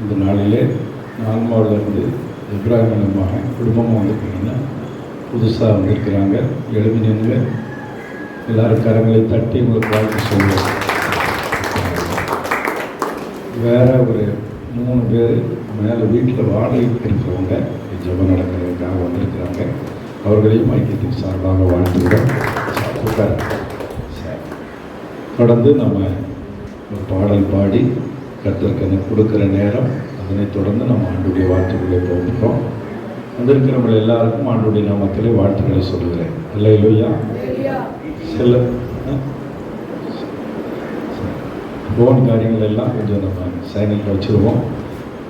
இந்த நாளிலே நான்மாவிலிருந்து இப்ராஹிம் மகன் குடும்பமாக வந்திருக்கீங்கன்னா புதுசாக வந்திருக்கிறாங்க. எழுதி நின்று எல்லாரும் கரங்களை தட்டி உங்களுக்கு வாழ்த்து சொல்லுவோம். வேற ஒரு மூணு பேர் மேலே வீட்டில் வாடகைக்கு இருக்கிறவங்க ஜபம் நடக்கிறதுக்காக வந்திருக்கிறாங்க. அவர்களையும் ஐக்கியத்தின் சார்பாக வாழ்த்துக்கிறோம் தொடர்ந்து நம்ம ஒரு பாடல் பாடி கர்த்தருக்கு அந்த கொடுக்குற நேரம் அதனைத் தொடர்ந்து நம்ம ஆண்டுடைய வாழ்த்துக்களை போகிறோம் வந்திருக்கிறவங்க எல்லாருக்கும் ஆண்டுடைய நாமத்திலே வாழ்த்துக்களை சொல்லுகிறேன். அல்லையா சில ஃபோன் காரியங்கள் எல்லாம் கொஞ்சம் நம்ம சைலண்டில் வச்சுருவோம்.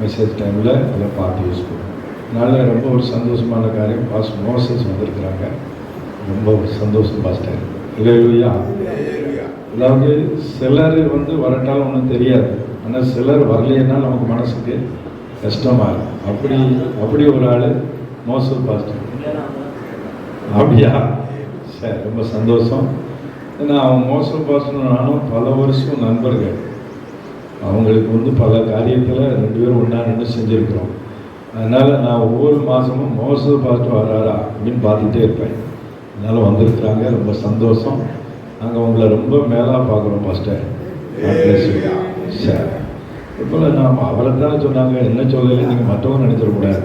மெசேஜ் டைமில் அதை பார்த்து யூஸ் பண்ணுவோம். அதனால ரொம்ப ஒரு சந்தோஷமான காரியம். பாஸ் மோசஸ் வந்திருக்கிறாங்க. ரொம்ப ஒரு சந்தோஷம் பாஸ்டர். இல்லையா அதாவது சிலர் வந்து வரட்டாலும் ஒன்றும் தெரியாது. ஆனால் சிலர் வரலைன்னா நமக்கு மனசுக்கு கஷ்டமாக இருக்கும் அப்படி அப்படி ஒரு ஆள் மோசல் பாஸ்டர் அப்படியா? சரி ரொம்ப சந்தோஷம். ஏன்னா அவங்க மோசம் பாஸ்டர் நானும் பல வருஷம் நண்பர்கள். அவங்களுக்கு வந்து பல காரியத்தில் ரெண்டு பேரும் ஒன்றா நின்று செஞ்சுருக்கிறோம். அதனால் நான் ஒவ்வொரு மாதமும் மோசம் பாஸ்டர் வராரா அப்படின்னு பார்த்துட்டே இருப்பேன். அதனால் வந்திருக்கிறாங்க ரொம்ப சந்தோஷம். நாங்கள் உங்களை ரொம்ப மேலாக பார்க்குறோம் you. சரி இப்போ நாம் அவரை தானே சொன்னாங்க என்ன சொல்லலை நீங்கள் மற்றவங்க நினைச்சிடக்கூடாது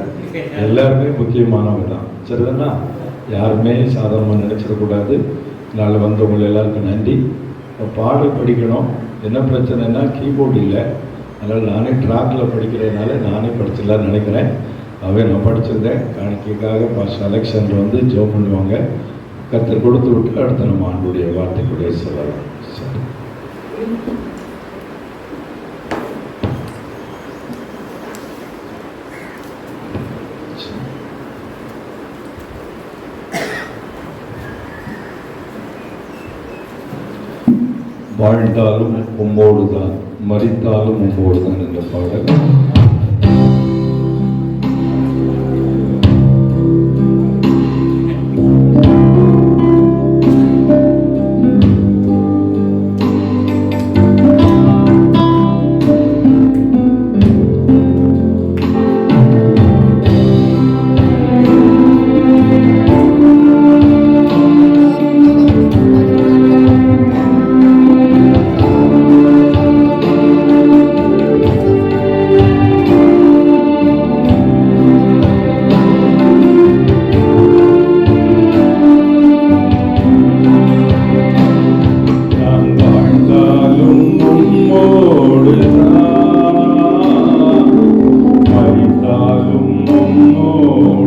எல்லாருமே முக்கியமானவங்க தான். சரிதானா? யாருமே சாதாரணமாக நினச்சிடக்கூடாது நாளை வந்தவங்க எல்லாருக்கும் நன்றி. இப்போ பாடல் படிக்கணும். என்ன பிரச்சனைனா கீபோர்டு இல்லை. அதனால் நானே ட்ராக்கில் படிக்கிறதுனால நானே படிச்சிடலான்னு நினைக்கிறேன். அவே நான் படிச்சிருந்தேன். காணிக்கைக்காக பாஸ்டர் அலெக்சாண்டர் வந்து ஜோம் பண்ணுவாங்க. கர்த்தர் கொடுத்து விட்டு அடுத்து நம்ம ஆண்டுடைய வார்த்தைக்குடைய சொல்லலாம். சரி வாழ்ந்தாலும் உம்மோடு தான் மறித்தாலும் உம்மோடு தான் என்ற பாடல்.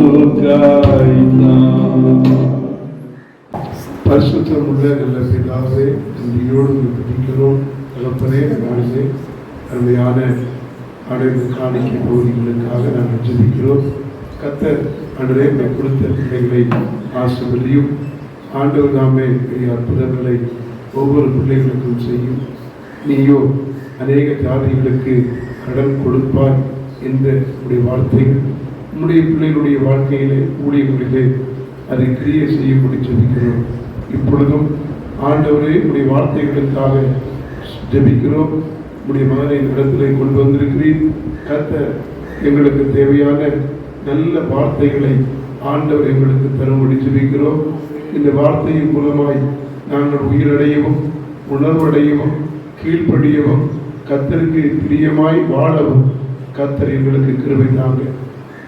இயேசுக்காய்தான் பரிசுத்தம் உள்ள நல்ல பிதாவே நன்றியோடு துதிக்கிறோம் தகப்பனே நாளிலே அருமையான அடைவு காணிக்கை பகுதிகளுக்காக நாங்கள் ஜெபிக்கிறோம் கத்தர் அன்றே நம்மை கொடுத்த பிள்ளைகளை ஆசிர்வதியும் ஆண்டவர் தாமே பெரிய அற்புதங்களை ஒவ்வொரு பிள்ளைகளுக்கும் செய்யும் நீயோ அநேக ஜாதிகளுக்கு கடன் கொடுப்பார் என்ற உடைய வார்த்தைகள் உம்முடைய பிள்ளைகளுடைய வாழ்க்கையிலே ஊழியர்களிலே அதை கிரியை செய்யும்படி ஜபிக்கிறோம். இப்பொழுதும் ஆண்டவரே உடைய வார்த்தைகளுக்காக ஜெபிக்கிறோம். உடைய மகனை இடத்திலே கொண்டு வந்திருக்கிறீர். கத்த எங்களுக்கு தேவையான நல்ல வார்த்தைகளை ஆண்டவர் எங்களுக்கு தரும்படி ஜபிக்கிறோம். இந்த வார்த்தையின் மூலமாய் நாங்கள் உயிரடையவும் உணர்வடையவும் கீழ்ப்படியவும் கத்தருக்கு பிரியமாய் வாழவும் கத்தர் எங்களுக்கு கிருவை தாங்க.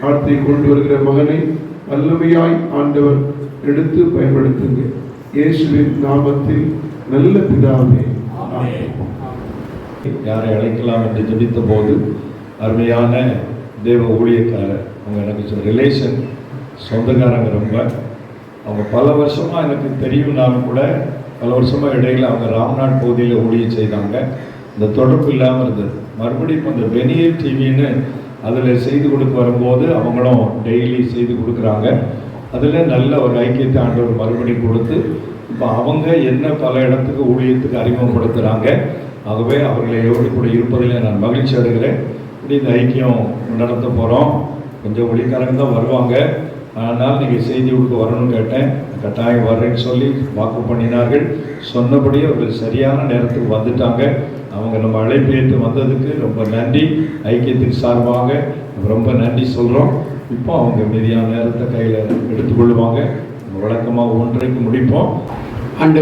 வார்த்தை கொண்டு வருகிற மகனை வல்லமையாய் ஆண்டவர் எடுத்து பயன்படுத்துங்க. இயேசுவின் நாமத்தில் நல்ல பிதாவே யாரை அழைக்கலாம் என்று ஜபித்த போது அருமையான தேவ ஊழியக்காரர் அவங்க எனக்கு ரிலேஷன் சொந்தக்காரங்க ரொம்ப. அவங்க பல வருஷமாக எனக்கு தெரியும்னாலும் கூட பல வருஷமாக இடையில் அவங்க ராம்நாட் பகுதியில் ஊழியம் செய்தாங்க. இந்த தொடர்பு இல்லாமல் இருந்தது. மறுபடியும் இப்போ இந்த டிவின்னு அதில் செய்து கொடுக்க வரும்போது அவங்களும் டெய்லி செய்து கொடுக்குறாங்க. அதில் நல்ல ஒரு ஐக்கியத்தை ஆண்டவர் மறுபடியும் கொடுத்து இப்போ அவங்க என்ன பல இடத்துக்கு ஊழியத்துக்கு அறிமுகப்படுத்துகிறாங்க ஆகவே அவர்களை எவ்வளோ கூட இருப்பதில் நான் மகிழ்ச்சி அடைகிறேன். இப்படி இந்த ஐக்கியம் நடத்த போகிறோம் கொஞ்சம் ஒளிக்காரங்க தான் வருவாங்க. ஆனால் நீங்கள் செய்தி கொடுக்க வரணும்னு கேட்டேன். கட்டாயம் வர்றேன்னு சொல்லி வாக்கு பண்ணினார்கள். சொன்னபடி அவர்கள் சரியான நேரத்துக்கு வந்துட்டாங்க. அவங்க நம்ம அழைப்பு ஏற்று வந்ததுக்கு ரொம்ப நன்றி. ஐக்கியத்தின் சார்பாக ரொம்ப நன்றி சொல்கிறோம் இப்போ அவங்க மீதியான நேரத்தை கையில் எடுத்துக்கொள்ளுவாங்க வழக்கமாக ஒன்றைக்கு முடிப்போம். அண்டு